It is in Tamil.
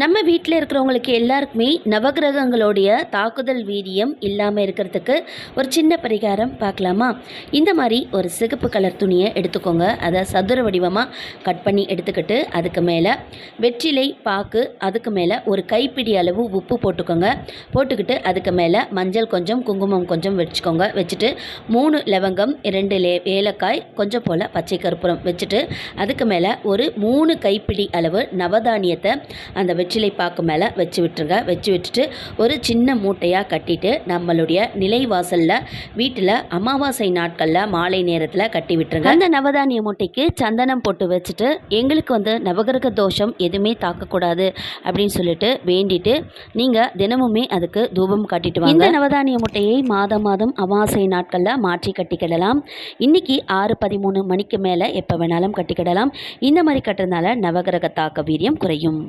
நம்ம வீட்டில் இருக்கிறவங்களுக்கு எல்லாருக்குமே நவகிரகங்களுடைய தாக்குதல் வீரியம் இல்லாமல் இருக்கிறதுக்கு ஒரு சின்ன பரிகாரம் பார்க்கலாமா? இந்த மாதிரி ஒரு சிகப்பு கலர் துணியை எடுத்துக்கோங்க. அதை சதுர வடிவமாக கட் பண்ணி எடுத்துக்கிட்டு அதுக்கு மேலே வெற்றிலை பாக்கு அதுக்கு மேலே ஒரு கைப்பிடி அளவு உப்பு போட்டுக்கோங்க. போட்டுக்கிட்டு அதுக்கு மேலே மஞ்சள் கொஞ்சம் குங்குமம் கொஞ்சம் வச்சுக்கோங்க. வச்சுட்டு மூணு லவங்கம் ரெண்டு லே ஏலக்காய் கொஞ்சம் போல் பச்சை கற்பூரம் வச்சுட்டு அதுக்கு மேலே ஒரு மூணு கைப்பிடி அளவு நவதானியத்தை அந்த வெற்றிலை பாக்கு மேலே வச்சு விட்டுருங்க. வச்சு விட்டுட்டு ஒரு சின்ன மூட்டையாக கட்டிட்டு நம்மளுடைய நிலைவாசலில் வீட்டில் அமாவாசை நாட்களில் மாலை நேரத்தில் கட்டி விட்டுருங்க. அந்த நவதானிய மூட்டைக்கு சந்தனம் போட்டு வச்சுட்டு எங்களுக்கு வந்து நவகிரக தோஷம் எதுவுமே தாக்கக்கூடாது அப்படின்னு சொல்லிட்டு வேண்டிட்டு நீங்கள் தினமுமே அதுக்கு தூபம் காட்டிட்டு வாங்க. இந்த நவதானிய முட்டையை மாதம் மாதம் அமாவாசை நாட்களில் மாற்றி கட்டிக்கிடலாம். இன்னைக்கு ஆறு பதிமூணு மணிக்கு மேலே எப்போ வேணாலும் கட்டிக்கிடலாம். இந்த மாதிரி கட்டுறதுனால நவகிரக தாக்க வீரியம் குறையும்.